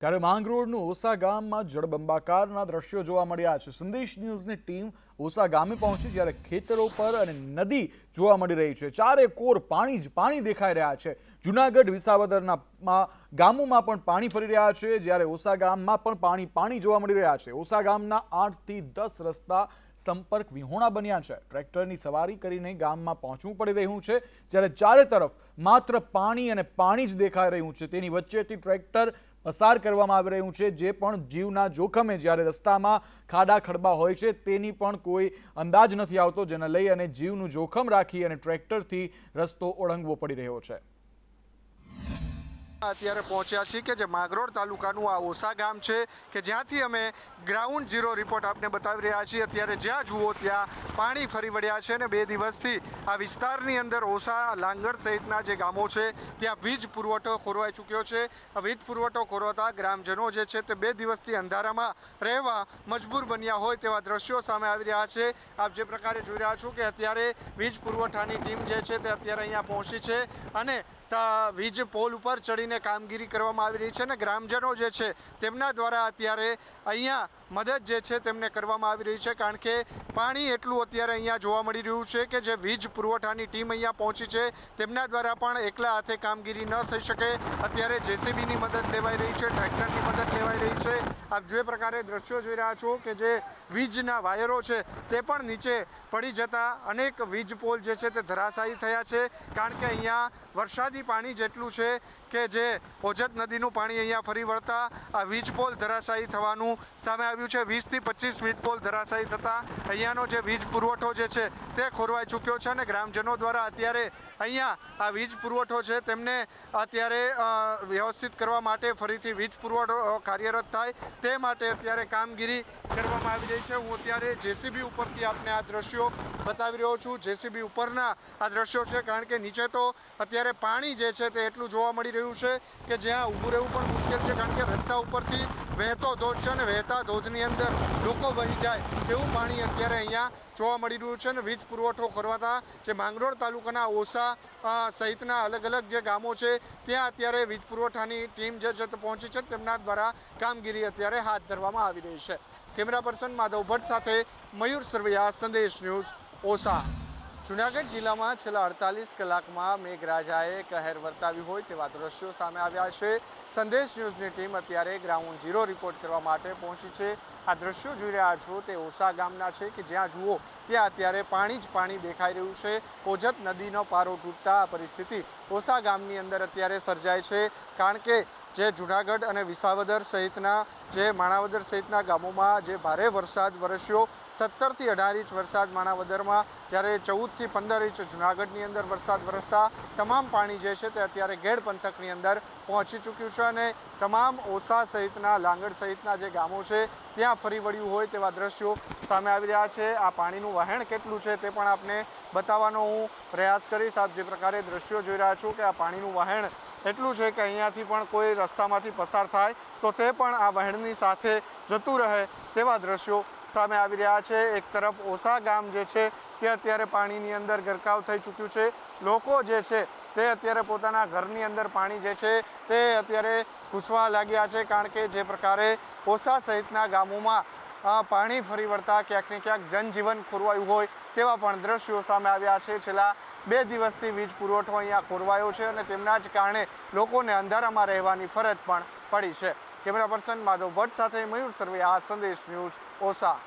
ત્યારે માંગરોળનું ઓસા ગામમાં જળબંબાકારના દ્રશ્યો જોવા મળ્યા છે. સંદેશ ન્યૂઝની ટીમ ઓસા ગામે પહોંચી જ્યારે ખેતરો પર અને નદી જોવા મળી રહી છે. ચારે કોર પાણી જ પાણી દેખાઈ રહ્યા છે. જુનાગઢ વિસાવદરના ગામોમાં પણ પાણી ફરી રહ્યા છે. જ્યારે ઓસા ગામમાં પણ પાણી પાણી જોવા મળી રહ્યા છે. ઓસા ગામના આઠથી દસ રસ્તા સંપર્ક વિહોણા બન્યા છે. ટ્રેક્ટરની સવારી કરીને ગામમાં પહોંચવું પડી રહ્યું છે. જ્યારે ચારે તરફ માત્ર પાણી અને પાણી જ દેખાઈ રહ્યું છે. તેની વચ્ચેથી ટ્રેક્ટર પસાર કરવામાં આવી રહ્યું છે. જે પણ જીવના જોખમે જ્યારે રસ્તામાં ખાડા ખડબા હોય છે, તેની પણ કોઈ અંદાજ નથી આવતો, જેને લઈ અને જીવનું જોખમ રાખી અને ટ્રેક્ટરથી રસ્તો ઓળંગવો પડી રહ્યો છે. અત્યારે પહોંચ્યા છીએ કે જે માગરોળ તાલુકાનું આ ઓસા ગામ છે કે જ્યાંથી અમે ગ્રાઉન્ડ ઝીરો રિપોર્ટ આપને બતાવી રહ્યા છીએ. અત્યારે જ્યાં જુઓ ત્યાં પાણી ફરી વળ્યા છે અને બે દિવસથી આ વિસ્તારની અંદર ઓસા, લાંગર સહિતના જે ગામો છે, ત્યાં વીજ પુરવઠો ખોરવાઈ ચૂક્યો છે. આ વીજ પુરવઠો ખોરવાતા ગ્રામજનો જે છે તે બે દિવસથી અંધારામાં રહેવા મજબૂર બન્યા હોય તેવા દ્રશ્યો સામે આવી રહ્યા છે. આપ જે પ્રકારે જોઈ રહ્યા છો કે અત્યારે વીજ પુરવઠાની ટીમ જે છે તે અત્યારે અહીંયા પહોંચી છે અને વીજ પોલ ઉપર ચડીને કામગીરી કરવામાં આવી રહી છે અને ગ્રામજનો જે છે તેમના દ્વારા અત્યારે અહીંયા મદદ જે છે તેમને કરવામાં આવી રહી છે. કારણ કે પાણી એટલું અત્યારે અહીંયા જોવા મળી રહ્યું છે કે જે વીજ પુરવઠાની ટીમ અહીંયા પહોંચી છે, તેમના દ્વારા પણ એકલા હાથે કામગીરી ન થઈ શકે. અત્યારે જેસીબીની મદદ લેવાઈ રહી છે, ટ્રેક્ટરની મદદ લેવાઈ રહી છે. આપ જે પ્રકારે દ્રશ્યો જોઈ રહ્યા છો કે જે વીજના વાયરો છે તે પણ નીચે પડી જતા અનેક વીજ પોલ જે છે તે ધરાશાયી થયા છે. કારણ કે અહીંયા વરસાદી પાણી જેટલું છે કે જે ઓજત નદીનું પાણી અહીંયા ફરી વળતા આ વીજ પોલ ધરાશાયી થવાનું સામે આવ્યું છે. વીસથી પચીસ વીજ પોલ ધરાશાયી થતાં અહીંયાનો જે વીજ પુરવઠો જે છે તે ખોરવાઈ ચૂક્યો છે અને ગ્રામજનો દ્વારા અત્યારે અહીંયા આ વીજ પુરવઠો છે તેમને અત્યારે વ્યવસ્થિત કરવા માટે ફરીથી વીજ પુરવઠો કાર્યરત થાય તે માટે અત્યારે કામગીરી કરવામાં આવી રહી છે. હું અત્યારે જેસીબી ઉપરથી આપને આ દ્રશ્યો બતાવી રહ્યો છું. જેસીબી ઉપરના આ દ્રશ્યો છે કારણ કે નીચે તો અત્યારે પાણી જે છે તે એટલું જોવા મળી રહ્યું છે કે જ્યાં ઊભું રહેવું પણ મુશ્કેલ છે કારણ કે રસ્તા ઉપરથી વહેતો ધોધ છે અને વહેતા ધોધની અંદર લોકો વહી જાય તેવું પાણી અત્યારે અહીંયા જોવા મળી રહ્યું છે અને વીજ પુરવઠો કરવાતા જે માંગરોળ તાલુકાના ઓસા સહિતના અલગ અલગ જે ગામો છે, ત્યાં અત્યારે વીજ પુરવઠાની ટીમ જે છે પહોંચી છે તેમના દ્વારા કામગીરી અત્યારે હાથ ધરવામાં આવી રહી છે. કેમેરા પર્સન માધવ ભટ્ટ સાથે મયુર સરવૈયા, સંદેશ ન્યૂઝ ઓસા. જુનાગઢ જિલ્લામાં છેલ્લા અડતાલીસ કલાકમાં મેઘરાજાએ કહેર વર્તાવી હોય તેવા દ્રશ્યો સામે આવ્યા છે. સંદેશ ન્યૂઝની ટીમ અત્યારે ગ્રાઉન્ડ ઝીરો રિપોર્ટ કરવા માટે પહોંચી છે. આ દ્રશ્યો જોઈ રહ્યા છો તે ઓસા ગામના છે કે જ્યાં જુઓ ત્યાં અત્યારે પાણી જ પાણી દેખાઈ રહ્યું છે. ઓજત નદીનો પારો તૂટતા આ પરિસ્થિતિ ઓસા ગામની અંદર અત્યારે સર્જાય છે. કારણ કે જે જુનાગઢ અને વિસાવદર સહિતના, જે માણાવદર સહિતના ગામોમાં જે ભારે વરસાદ વરસ્યો, સત્તરથી અઢાર ઇંચ વરસાદ માણાવદરમાં, જ્યારે ચૌદથી પંદર ઇંચ જુનાગઢની અંદર વરસાદ વરસતા તમામ પાણી જે છે તે અત્યારે ગેડ પંથકની અંદર પહોંચી ચૂક્યું છે અને તમામ ઓસા સહિતના લાંગડ સહિતના જે ગામો છે ત્યાં ફરી વળ્યું હોય તેવા દ્રશ્યો સામે આવી રહ્યા છે. આ પાણીનું વહેણ કેટલું છે તે પણ આપને બતાવવાનો હું પ્રયાસ કરીશ. આપ જે પ્રકારે દ્રશ્યો જોઈ રહ્યા છો કે આ પાણીનું વહેણ એટલું છે કે અહીંયાથી પણ કોઈ રસ્તામાંથી પસાર થાય તો તે પણ આ વહેણની સાથે જતું રહે તેવા દ્રશ્યો સામે આવી રહ્યા છે. એક તરફ ઓસા ગામ જે છે, તે અત્યારે પાણીની અંદર ગરકાવ થઈ ચૂક્યું છે. લોકો જે છે, તે અત્યારે પોતાના ઘરની અંદર પાણી જે છે, તે અત્યારે ઘૂસવા લાગ્યા છે કારણ કે જે પ્રકારે ઓસા સહિતના ગામોમાં પાણી ફરી વળતા ક્યાંક ને ક્યાંક જનજીવન ખોરવાયું હોય તેવા પણ દ્રશ્યો સામે આવ્યા છે. છેલ્લા બે દિવસથી વીજ પુરવઠો અહીંયા ખોરવાયો છે અને તેમના જ કારણે લોકોને અંધારામાં રહેવાની ફરજ પણ પડી છે. કેમેરા પર્સન માધવ ભટ્ટ સાથે મયુર આ સંદેશ ન્યૂઝ ઓસા.